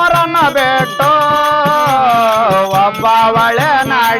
ಮೋರನ ಬೇಟೋ ಒಬ್ಬ ಒಳೆ ನಾಡಿ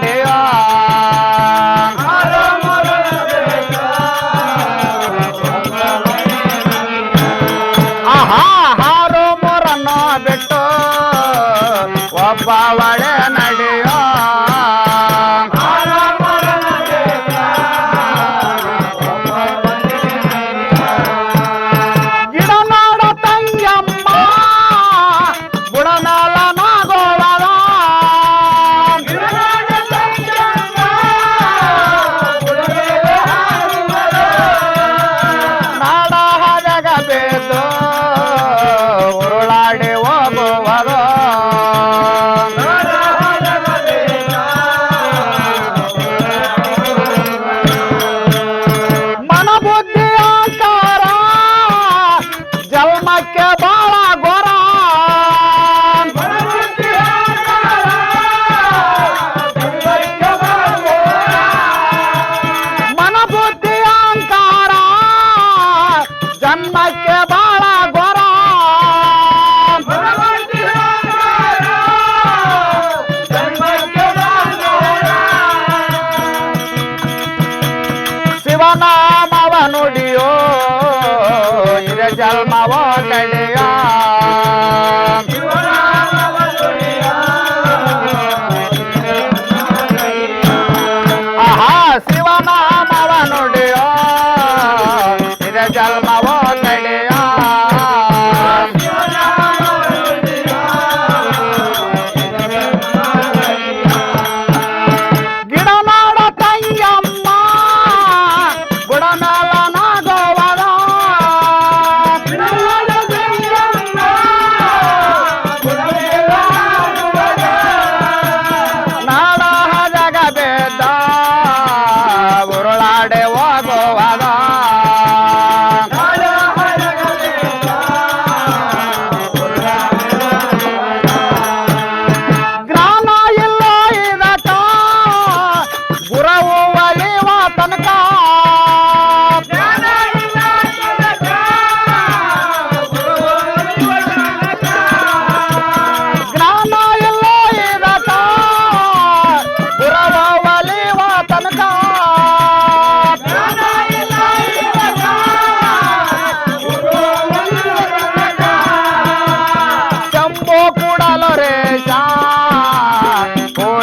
Corona.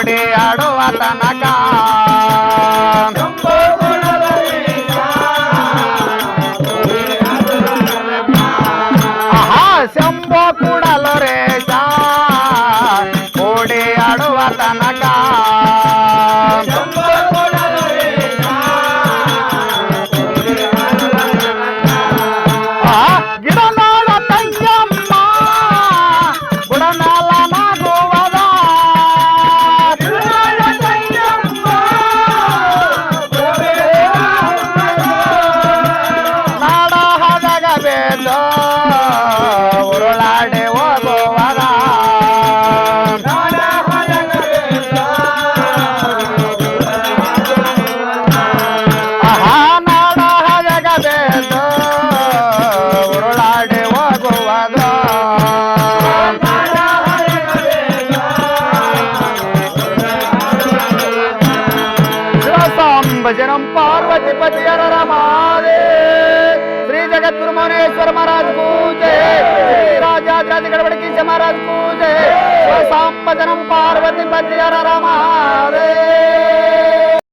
తండే ఆడవ శంభో కూడలో రేష కోడి అడవ తనకా. శ్రీ జగద్గురు మౌనేశ్వర మహారాజ్ పూజే. రాజాద్రాది గడబడి కీస మహారాజ్ పూజే. సాంపదనం పార్వతి పద్యార రామాదే